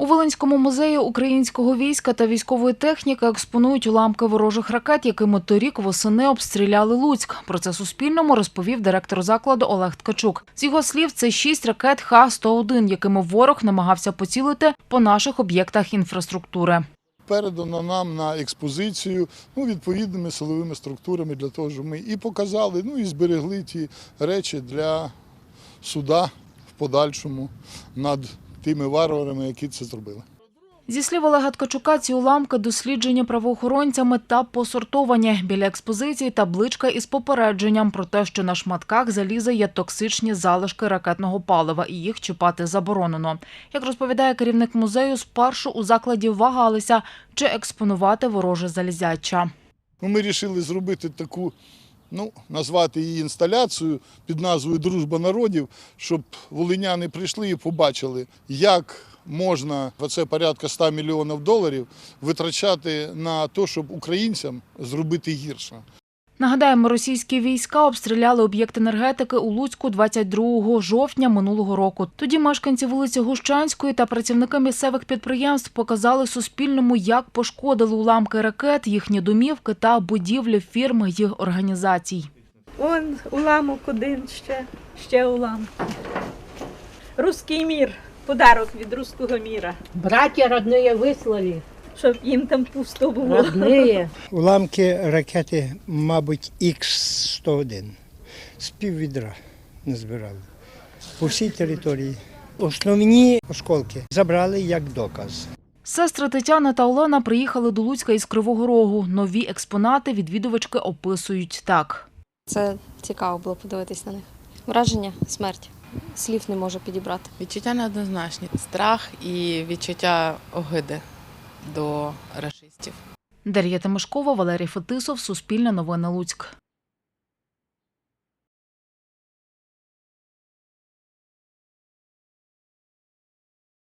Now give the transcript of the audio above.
У Волинському музеї українського війська та військової техніки експонують уламки ворожих ракет, якими торік восени обстріляли Луцьк. Про це Суспільному розповів директор закладу Олег Ткачук. З його слів, це шість ракет Х-101, якими ворог намагався поцілити по наших об'єктах інфраструктури. передано нам на експозицію ну, відповідними силовими структурами для того, щоб ми і показали, ну і зберегли ті речі для суда в подальшому над тими варварами, які це зробили. Зі слів Олега Ткачука, ці уламки досліджені правоохоронцями та посортовані. Біля експозиції табличка із попередженням про те, що на шматках заліза є токсичні залишки ракетного палива і їх чіпати заборонено. Як розповідає керівник музею, спершу у закладі вагалися, чи експонувати вороже залізяча. Ну, ми вирішили зробити таку, ну, назвати її інсталяцію під назвою Дружба народів, щоб волиняни прийшли і побачили, як можна це порядка 100 мільйонів доларів витрачати на те, щоб українцям зробити гірше. Нагадаємо, російські війська обстріляли об'єкт енергетики у Луцьку 22 жовтня минулого року. Тоді мешканці вулиці Гущанської та працівники місцевих підприємств показали Суспільному, як пошкодили уламки ракет, їхні домівки та будівлі фірм їх організацій. Он уламок один ще, ще уламок. Руський мір, подарок від руського міра, Братья родные выслали. Щоб їм там пусто було. Родные. Уламки ракети, мабуть, Х-101. З піввідра назбирали по всій території. Основні осколки забрали як доказ. Сестри Тетяна та Олена приїхали до Луцька із Кривого Рогу. Нові експонати відвідувачки описують так. Це цікаво було подивитись на них. Враження, смерть. Слів не можу підібрати. Відчуття неоднозначні. Страх і відчуття огиди до рашистів. Дар'я Тимошкова, Валерій Фетисов, Суспільне новини Луцьк.